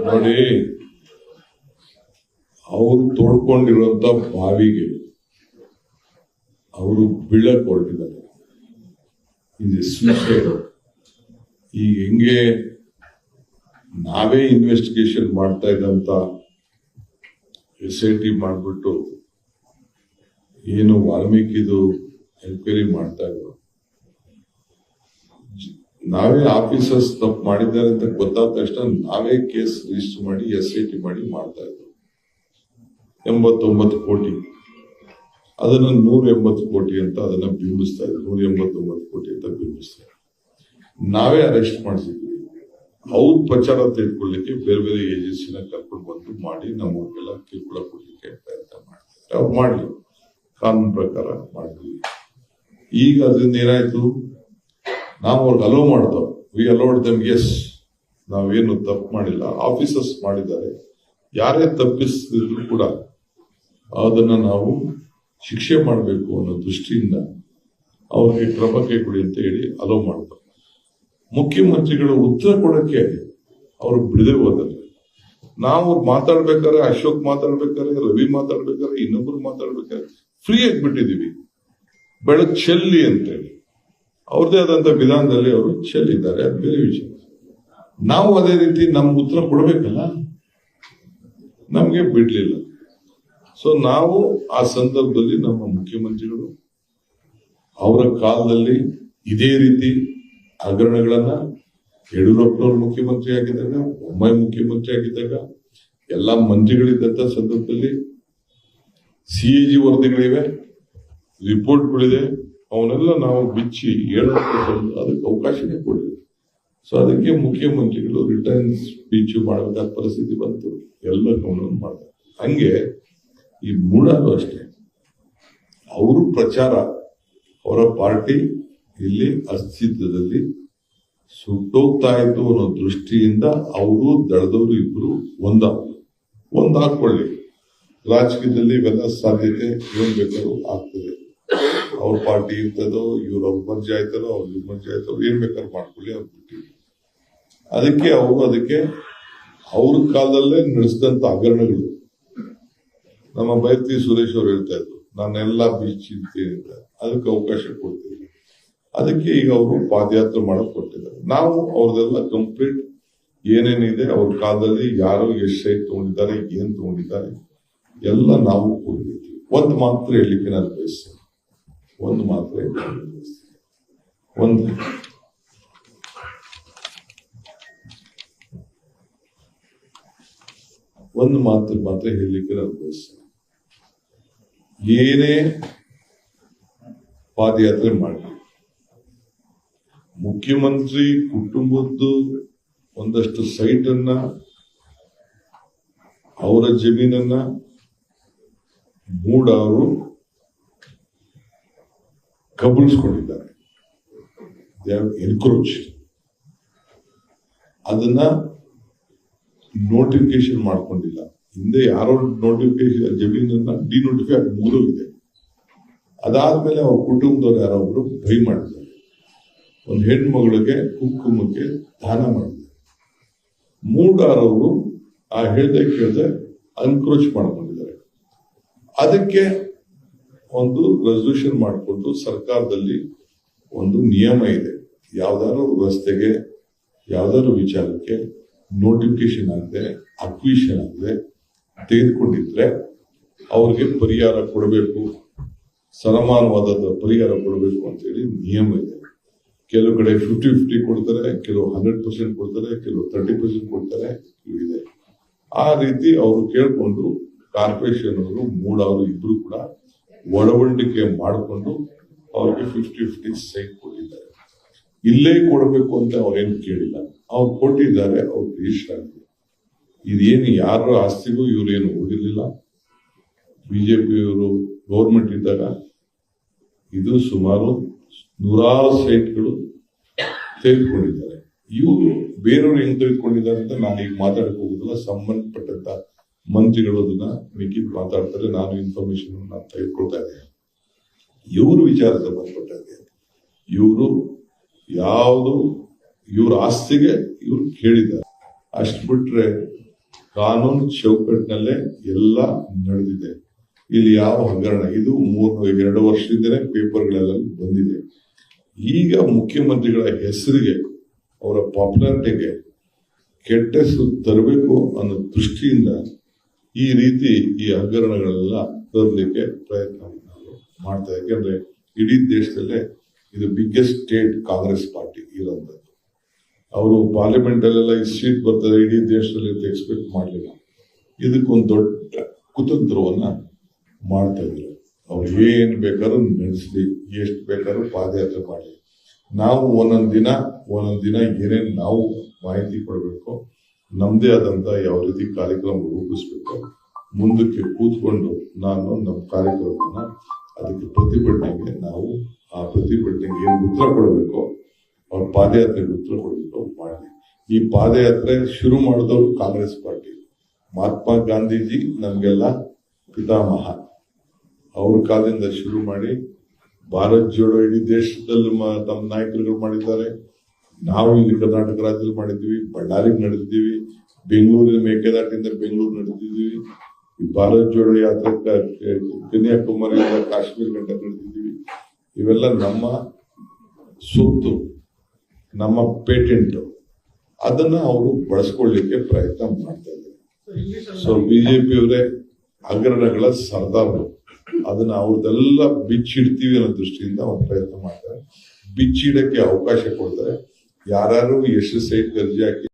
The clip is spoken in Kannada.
ನೋಡಿ, ಅವರು ತೋಡ್ಕೊಂಡಿರುವಂತ ಬಾವಿಗೆ ಅವರು ಬೀಳಕ್ ಹೊರಟಿದ್ದಾರೆ ಇದು ಸೂಸೈಡ್ ಈಗ ಹೆಂಗೆ ನಾವೇ ಇನ್ವೆಸ್ಟಿಗೇಷನ್ ಮಾಡ್ತಾ ಇದ್ದಂತ ಎಸ್ ಐ ಟಿ ಮಾಡಿಬಿಟ್ಟು ಏನು ವಾಲ್ಮೀಕಿದು ಎನ್ಕ್ವೈರಿ ಮಾಡ್ತಾ ಇದ್ರು. ನಾವೇ ಆಫೀಸರ್ಸ್ ತಪ್ಪು ಮಾಡಿದ್ದಾರೆ ಅಂತ ಗೊತ್ತಾದ ತಕ್ಷಣ ನಾವೇ ಕೇಸ್ ರಿಜಿಸ್ಟರ್ ಮಾಡಿ, ಎಸ್ ಐ ಟಿ ಮಾಡಿ ಮಾಡ್ತಾ ಇದ್ರು ಎಂಬತ್ತೊಂಬತ್ತು ಕೋಟಿ. ಅದನ್ನ ನೂರ ಎಂಬತ್ತು ಕೋಟಿ ಅಂತ ಅದನ್ನ ಬಿಂಬಿಸ್ತಾ ಇದ್ರು ನೂರ ಎಂಬತ್ತೊಂಬತ್ತು ಕೋಟಿ ಅಂತ ಬಿಂಬಿಸ್ತಾ ನಾವೇ ಅರೆಸ್ಟ್ ಮಾಡಿಸಿದ್ವಿ. ಅವ್ರ ಪ್ರಚಾರ ತೆಗೆದುಕೊಳ್ಳಿಕ್ಕೆ ಬೇರೆ ಬೇರೆ ಏಜೆನ್ಸಿನ ಕರ್ಕೊಂಡು ಬಂದು ಮಾಡಿ ನಮಗೆಲ್ಲ ಕಿರುಕುಳ ಕೊಡ್ಲಿಕ್ಕೆ ಪ್ರಯತ್ನ ಮಾಡ್ತಾರೆ. ಅವ್ರು ಮಾಡಲಿ. ಕಾನೂನು ಪ್ರಕಾರ ಮಾಡಿದ್ವಿ ಈಗ ಅದರಿಂದ ಏನಾಯ್ತು? ನಾವು ಅವ್ರಿಗೆ ಅಲೋ ಮಾಡ್ದೋ. ವಿ ಅಲೋಡ್ ದಮ್ ಎಸ್ ನಾವೇನು ತಪ್ಪು ಮಾಡಿಲ್ಲ. ಆಫೀಸರ್ಸ್ ಮಾಡಿದ್ದಾರೆ. ಯಾರೇ ತಪ್ಪಿಸಿದ್ರು ಕೂಡ ಅದನ್ನು ನಾವು ಶಿಕ್ಷೆ ಮಾಡಬೇಕು ಅನ್ನೋ ದೃಷ್ಟಿಯಿಂದ ಅವ್ರಿಗೆ ಕ್ರಮ ಕೈಗೊಳ್ಳಿ ಅಂತ ಹೇಳಿ ಅಲೋ ಮಾಡ್ತಾರೆ ಮುಖ್ಯಮಂತ್ರಿಗಳು ಉತ್ತರ ಕೊಡಕ್ಕೆ ಅವರು ಬಿಡದೆ ಹೋದಲ್ಲಿ ನಾವು ಮಾತಾಡ್ಬೇಕಾದ್ರೆ ಅಶೋಕ್ ಮಾತಾಡ್ಬೇಕಾದ್ರೆ, ರವಿ ಮಾತಾಡ್ಬೇಕಾದ್ರೆ, ಇನ್ನೊಬ್ರು ಮಾತಾಡ್ಬೇಕಾದ್ರೆ ಫ್ರೀ ಆಗಿ ಬಿಟ್ಟಿದ್ದೀವಿ. ಬೆಳಕು ಚೆಲ್ಲಿ ಅಂತೇಳಿ ಅವ್ರದೇ ಆದಂತ ವಿಧಾನದಲ್ಲಿ ಅವರು ಚೆಲ್ಲಿದ್ದಾರೆ ಬೇರೆ ವಿಷಯ ನಾವು ಅದೇ ರೀತಿ ನಮ್ಮ ಉತ್ತರ ಕೊಡಬೇಕಲ್ಲ? ನಮಗೆ ಬಿಡ್ಲಿಲ್ಲ. ಸೊ ನಾವು ಆ ಸಂದರ್ಭದಲ್ಲಿ ನಮ್ಮ ಮುಖ್ಯಮಂತ್ರಿಗಳು ಅವರ ಕಾಲದಲ್ಲಿ ಇದೇ ರೀತಿ ಹಗರಣಗಳನ್ನ ಯಡಿಯೂರಪ್ಪನವ್ರು ಮುಖ್ಯಮಂತ್ರಿ ಆಗಿದ್ದಾಗ ಬೊಮ್ಮಾಯಿ ಮುಖ್ಯಮಂತ್ರಿ ಆಗಿದ್ದಾಗ, ಎಲ್ಲ ಮಂತ್ರಿಗಳಿದ್ದಂತ ಸಂದರ್ಭದಲ್ಲಿ ಸಿಎಜಿ ವರದಿಗಳಿವೆ ರಿಪೋರ್ಟ್ಗಳಿದೆ ಅವನ್ನೆಲ್ಲ ನಾವು ಬಿಚ್ಚಿ ಸ್ವಲ್ಪ ಅದಕ್ಕೆ ಅವಕಾಶನೇ ಕೊಡಲಿಲ್ಲ. ಸೊ ಅದಕ್ಕೆ ಮುಖ್ಯಮಂತ್ರಿಗಳು ರಿಟರ್ನ್ ಸ್ಪೀಚ್ ಮಾಡಬೇಕಾದ ಪರಿಸ್ಥಿತಿ ಬಂತು. ಎಲ್ಲ ಗಮನ ಮಾಡಿದ್ರು ಹಂಗೆ ಈ ಮೂಡಲು ಅಷ್ಟೇ, ಅವರು ಪ್ರಚಾರ, ಅವರ ಪಾರ್ಟಿ ಇಲ್ಲಿ ಅಸ್ತಿತ್ವದಲ್ಲಿ ಸುಟ್ಟೋಗ್ತಾ ಇತ್ತು ಅನ್ನೋ ದೃಷ್ಟಿಯಿಂದ ಅವರು, ದಳದವರು ಇಬ್ಬರು ಒಂದ ಒಂದಾಕೊಳ್ಳಿ ರಾಜಕೀಯದಲ್ಲಿ ಇವೆಲ್ಲ ಸಾಧ್ಯತೆ, ಏನ್ ಬೇಕಾದ್ರೂ ಆಗ್ತದೆ. ಅವ್ರ ಪಾರ್ಟಿ ಇರ್ತದೋ, ಇವ್ರ ಅವ್ರ ಮರ್ಜಿ ಆಯ್ತಾರೋ, ಅವ್ರ ಇವ್ರ ಮರ್ಜಿ ಆಯ್ತಾರೋ, ಏನ್ ಬೇಕಾದ್ರೂ ಮಾಡ್ಕೊಳ್ಳಿ ಅವ್ರು ಅದಕ್ಕೆ ಅವರು ಅದಕ್ಕೆ ಅವ್ರ ಕಾಲದಲ್ಲೇ ನಡೆಸಿದಂತ ಹಗರಣಗಳು. ನಮ್ಮ ಬೈತಿ ಸುರೇಶ್ ಅವ್ರು ಹೇಳ್ತಾ ಇದ್ರು, ನಾನೆಲ್ಲ ಬೀಚಿಂತೀನಿ ಅಂತ. ಅದಕ್ಕೆ ಅವಕಾಶ ಕೊಡ್ತೀನಿ. ಅದಕ್ಕೆ ಈಗ ಅವರು ಪಾದಯಾತ್ರೆ ಮಾಡಕ್ ಕೊಟ್ಟಿದ್ದಾರೆ ನಾವು ಅವ್ರದೆಲ್ಲ ಕಂಪ್ಲೀಟ್ ಏನೇನಿದೆ, ಅವ್ರ ಕಾಲದಲ್ಲಿ ಯಾರು ಎಷ್ಟು ತಗೊಂಡಿದ್ದಾರೆ, ಏನ್ ತಗೊಂಡಿದ್ದಾರೆ, ಎಲ್ಲ ನಾವು ಕೊಡ್ತೀವಿ ಒಂದು ಮಾತ್ರ ಹೇಳಲಿಕ್ಕೆ ನಾನು ಬಯಸ್ತೇನೆ. ಒಂದು ಮಾತ್ರ ಇದೆ. ಒಂದು ಒಂದು ಮಾತು ಮಾತ್ರ ಹೇಳಲಿಕ್ಕೆ ನಾನು ಬಯಸ್ತೇನೆ ಏನೇ ಪಾದಯಾತ್ರೆ ಮಾಡಿ, ಮುಖ್ಯಮಂತ್ರಿ ಕುಟುಂಬದ್ದು ಒಂದಷ್ಟು ಸೈಟ್ ಅವರ ಜಮೀನನ್ನ ಮೂಡ ಅವರು ಕಬಳಿಸ್ಕೊಂಡಿದ್ದಾರೆ ಎನ್ಕ್ರೋಚ್ ಅದನ್ನ ನೋಟಿಫಿಕೇಶನ್ ಮಾಡ್ಕೊಂಡಿಲ್ಲ. ಹಿಂದೆ ಯಾರೋ ನೋಟಿಫಿಕೇಶನ್ ಜಮೀನನ್ನ ಡಿನೋಟಿಫೈ ಆಗಿ ಮುಗಿದೋಗಿದೆ. ಅದಾದ್ಮೇಲೆ ಅವ್ರ ಕುಟುಂಬದವ್ರು ಯಾರೊಬ್ರು ಬೈ ಮಾಡಿದ್ದಾರೆ. ಒಂದು ಹೆಣ್ಮಗಳಿಗೆ ಕುಂಕುಮಕ್ಕೆ ದಾನ ಮಾಡಿದ್ದಾರೆ. ಮೂಡಾರವರು ಆ ಹೇಳ್ದೆ ಕೇಳ್ದೆ ಅನ್ಕ್ರೋಚ್ ಮಾಡ್ಕೊಂಡಿದ್ದಾರೆ. ಅದಕ್ಕೆ ಒಂದು ರೆಸಲ್ಯೂಷನ್ ಮಾಡಿಕೊಂಡು ಸರ್ಕಾರದಲ್ಲಿ ಒಂದು ನಿಯಮ ಇದೆ. ಯಾವ್ದಾದ್ರು ರಸ್ತೆಗೆ ಯಾವ್ದಾದ್ರು ವಿಚಾರಕ್ಕೆ ನೋಟಿಫಿಕೇಶನ್ ಆಗದೆ ಅಕ್ವಿಷನ್ ಆಗದೆ ತೆಗೆದುಕೊಂಡಿದ್ರೆ ಅವ್ರಿಗೆ ಪರಿಹಾರ ಕೊಡಬೇಕು. ಸಮಾನವಾದ ಪರಿಹಾರ ಕೊಡಬೇಕು ಅಂತೇಳಿ ನಿಯಮ ಇದೆ. ಕೆಲವು ಕಡೆ ಫಿಫ್ಟಿ ಫಿಫ್ಟಿ ಕೊಡ್ತಾರೆ, ಕೆಲವು ಹಂಡ್ರೆಡ್ ಪರ್ಸೆಂಟ್ ಕೊಡ್ತಾರೆ, ಕೆಲವು ತರ್ಟಿ ಪರ್ಸೆಂಟ್ ಕೊಡ್ತಾರೆ, ಇದೆ. ಆ ರೀತಿ ಅವರು ಕೇಳಿಕೊಂಡು ಕಾರ್ಪೊರೇಷನ್ ಅವರು, ಮೂಡವರು ಇಬ್ರು ಕೂಡ ಒಳವಣಿಕೆ ಮಾಡಿಕೊಂಡು ಅವ್ರಿಗೆ ಫಿಫ್ಟಿ ಫಿಫ್ಟಿ ಸೈಟ್ ಕೊಟ್ಟಿದ್ದಾರೆ. ಇಲ್ಲೇ ಕೊಡಬೇಕು ಅಂತ ಅವ್ರೇನು ಕೇಳಿಲ್ಲ. ಅವ್ರು ಕೊಟ್ಟಿದ್ದಾರೆ, ಅವ್ರು ಆಗಿದೆ ಇದೇನು ಯಾರ ಆಸ್ತಿಗೂ ಇವ್ರೇನು ಹೋಗಿರ್ಲಿಲ್ಲ ಬಿಜೆಪಿಯವರು ಗೌರ್ಮೆಂಟ್ ಇದ್ದಾಗ ಇದು ಸುಮಾರು ನೂರಾರು ಸೈಟ್ಗಳು ತೆಗೆದುಕೊಂಡಿದ್ದಾರೆ. ಇವರು ಬೇರೆಯವರು ಹೆಂಗ್ ತೆಗೆದುಕೊಂಡಿದ್ದಾರೆ ಅಂತ ನಾನು ಈಗ ಮಾತಾಡಕ್ ಹೋಗುದಿಲ್ಲ, ಸಂಬಂಧಪಟ್ಟಂತ ಮಂತ್ರಿಗಳು ಅದನ್ನ ಮಿಕ್ಕಿ ಮಾತಾಡ್ತಾರೆ. ನಾನು ಇನ್ಫಾರ್ಮೇಶನ್ ನಾನು ತೆಗೆದುಕೊಳ್ತಾ ಇದ್ದೇನೆ. ಇವರು ವಿಚಾರ ಸಂಬಂಧಪಟ್ಟಂತೆ ಇವರು ಯಾವುದು ಇವ್ರ ಆಸ್ತಿಗೆ ಇವ್ರು ಕೇಳಿದ್ದಾರೆ. ಅಷ್ಟು ಬಿಟ್ರೆ ಕಾನೂನು ಚೌಕಟ್ಟಿನಲ್ಲೇ ಎಲ್ಲ ನಡೆದಿದೆ. ಇಲ್ಲಿ ಯಾವ ಹಗರಣ? ಇದು ಮೂರು, ಎರಡು ವರ್ಷದಿಂದಲೇ ಪೇಪರ್ಗಳೆಲ್ಲ ಬಂದಿದೆ. ಈಗ ಮುಖ್ಯಮಂತ್ರಿಗಳ ಹೆಸರಿಗೆ ಅವರ ಪಾಪ್ಯುಲಾರಿಟಿಗೆ ಕೆಟ್ಟ ಹೆಸರು ತರಬೇಕು ಅನ್ನೋ ದೃಷ್ಟಿಯಿಂದ ಈ ರೀತಿ ಈ ಹಗರಣಗಳೆಲ್ಲ ತರಲಿಕ್ಕೆ ಪ್ರಯತ್ನ ಮಾಡ್ತಾ ಯಾಕೆಂದ್ರೆ ಇಡೀ ದೇಶದಲ್ಲೇ ಇದು ಬಿಗ್ಗೆಸ್ಟ್ ಸ್ಟೇಟ್ ಕಾಂಗ್ರೆಸ್ ಪಾರ್ಟಿ ಇರೋಂಥದ್ದು ಅವರು ಪಾರ್ಲಿಮೆಂಟ್ ಅಲ್ಲೆಲ್ಲ ಈ ಸೀಟ್ ಬರ್ತದೆ, ಇಡೀ ದೇಶದಲ್ಲಿ ಅಂತ ಎಕ್ಸ್ಪೆಕ್ಟ್ ಮಾಡಲಿಲ್ಲ. ಇದಕ್ಕೊಂದು ದೊಡ್ಡ ಕುತಂತ್ರವನ್ನ ಮಾಡ್ತಾ ಇದ್ರು ಅವ್ರು ಏನ್ ಬೇಕಾದ್ರೂ ನಡೆಸಲಿ, ಎಷ್ಟು ಬೇಕಾದ್ರೂ ಪಾದಯಾತ್ರೆ ಮಾಡಲಿ. ನಾವು ಒಂದೊಂದು ದಿನ ಒಂದೊಂದು ದಿನ ಏನೇನು ನಾವು ಮಾಹಿತಿ ಕೊಡಬೇಕು ನಮ್ದೇ ಆದಂಥ ಯಾವ ರೀತಿ ಕಾರ್ಯಕ್ರಮ ರೂಪಿಸ್ಬೇಕು? ಮುಂದಕ್ಕೆ ಕೂತ್ಕೊಂಡು ನಾನು ನಮ್ಮ ಕಾರ್ಯಕ್ರಮನ ಅದಕ್ಕೆ ಪ್ರತಿಭಟನೆಗೆ ನಾವು ಆ ಪ್ರತಿಭಟನೆಗೆ ಏನು ಉತ್ತರ ಕೊಡಬೇಕು, ಅವ್ರ ಪಾದಯಾತ್ರೆಗೆ ಉತ್ತರ ಕೊಡಬೇಕು ಮಾಡಿ ಈ ಪಾದಯಾತ್ರೆ ಶುರು ಮಾಡಿದವರು ಕಾಂಗ್ರೆಸ್ ಪಾರ್ಟಿ. ಮಹಾತ್ಮ ಗಾಂಧೀಜಿ, ನಮಗೆಲ್ಲ ಪಿತಾಮಹ. ಅವ್ರ ಕಾಲದಿಂದ ಶುರು ಮಾಡಿ ಭಾರತ್ ಜೋಡೋ ಇಡೀ ದೇಶದಲ್ಲಿ ತಮ್ಮ ನಾಯಕರುಗಳು ಮಾಡಿದ್ದಾರೆ. ನಾವು ಇಲ್ಲಿ ಕರ್ನಾಟಕ ರಾಜ್ಯದಲ್ಲಿ ಮಾಡಿದ್ವಿ ಬಳ್ಳಾರಿಗೆ ನಡೆದಿದ್ದೀವಿ, ಬೆಂಗಳೂರಿನ ಮೇಕೆದಾಟಿಂದ ಬೆಂಗಳೂರು ನಡೆದಿದ್ದೀವಿ, ಈ ಭಾರತ್ ಜೋಡೋ ಯಾತ್ರೆ ಕನ್ಯಾಕುಮಾರಿಯಿಂದ ಕಾಶ್ಮೀರ ಗಂಟ ನಡೆದಿದ್ದೀವಿ. ಇವೆಲ್ಲ ನಮ್ಮ ಸುತ್ತು, ನಮ್ಮ ಪೇಟೆಂಟ್. ಅದನ್ನ ಅವರು ಬಳಸ್ಕೊಳ್ಳಿಕ್ಕೆ ಪ್ರಯತ್ನ ಮಾಡ್ತಾ ಇದ್ದಾರೆ. ಸೊ ಬಿಜೆಪಿ ಅವರೇ ಹಗರಣಗಳ ಸರ್ದಾರರು ಅದನ್ನ ಅವ್ರದ್ದೆಲ್ಲ ಬಿಚ್ಚಿಡ್ತೀವಿ ಅನ್ನೋ ದೃಷ್ಟಿಯಿಂದ ಅವ್ರು ಪ್ರಯತ್ನ ಮಾಡ್ತಾರೆ. ಬಿಚ್ಚಿಡಕ್ಕೆ ಅವಕಾಶ ಕೊಡ್ತಾರೆ. ಯಾರು ಯಶಸ್ಸೇ ಸೈಟ್ ಅರ್ಜಿ ಹಾಕಿ